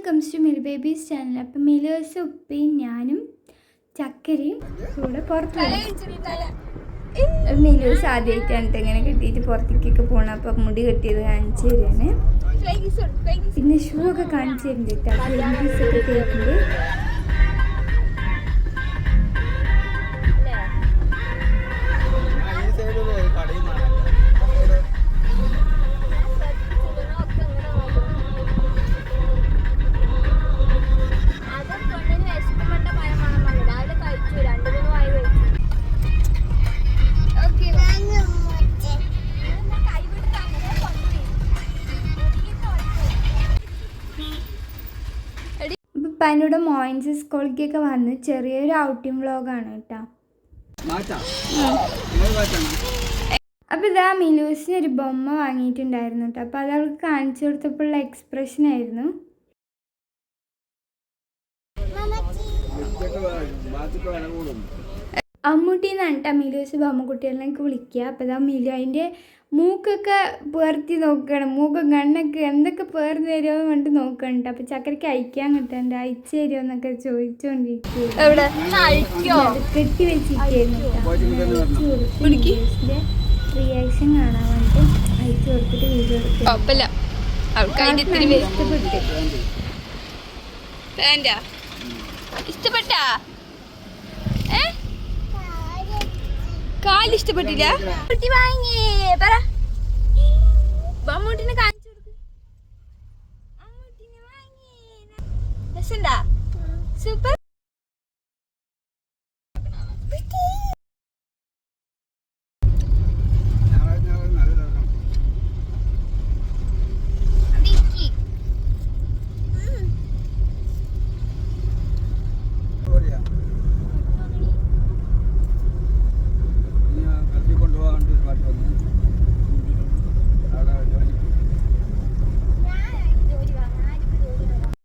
Welcomes to mill babies channel അപ്പം മിലേഴ്സ് ഉപ്പയും ഞാനും ചക്കരയും കൂടെ പുറത്ത് മിലേഴ്സ് ആദ്യമായിട്ടാണ് ഇങ്ങനെ കെട്ടിയിട്ട് പുറത്തേക്കൊക്കെ പോകണം അപ്പം മുടി കെട്ടിയത് കാണിച്ചു തരാണ്. പിന്നെ ഷൂ ഒക്കെ കാണിച്ചു തരുന്നുണ്ട് കേട്ടോ. ഒക്കെ ഇപ്പം പനിയുടെ മോയിൻസ് സ്കൂളിലേക്കൊക്കെ വന്ന് ചെറിയൊരു ഔട്ടിംഗ് വ്ളോഗാണ് കേട്ടോ അപ്പൊ അപ്പോൾ ഇതാ മിലൂസിന് ഒരു ബൊമ്മ വാങ്ങിയിട്ടുണ്ടായിരുന്നു കേട്ടോ അപ്പോൾ അത് അവൾക്ക് കാണിച്ചു കൊടുത്തപ്പോഴുള്ള എക്സ്പ്രഷൻ ആയിരുന്നു. ഇതൊക്കെ ബാത്തൊക്കെ വില കൂടും. അമ്മൂട്ടി എന്നാണ് കേട്ടോ മിലൂസ് ബൊമ്മക്കുട്ടികളിലേക്ക് വിളിക്കുക അപ്പോൾ ഇതാ മിലു അതിന്റെ മൂക്കൊക്കെ പേർത്തി നോക്കണം. മൂക്കും കണ്ണൊക്കെ എന്തൊക്കെ പേർന്ന് തരുമോ എന്ന് പറഞ്ഞിട്ട് നോക്കുകയാണ് അപ്പൊ ചക്കരയ്ക്ക് അയക്കാൻ കിട്ടണ്ട അയച്ചു തരുമോ എന്നൊക്കെ ചോദിച്ചോണ്ടിരിക്കും കെട്ടി വെച്ചിരിക്കുന്നു റിയാക്ഷൻ കാണാൻ വേണ്ടി അയച്ചു കൊടുത്തിട്ട് വീഡിയോ എടുക്കും ഇഷ്ടപ്പെട്ടു ഇഷ്ടപ്പെട്ടാ? പാൽ ഇഷ്ടപ്പെട്ടില്ല? കുട്ടി വാങ്ങി പറ. മമ്മൂട്ടിനെ കാണിച്ചു കൊടുക്ക്. സൂപ്പർ.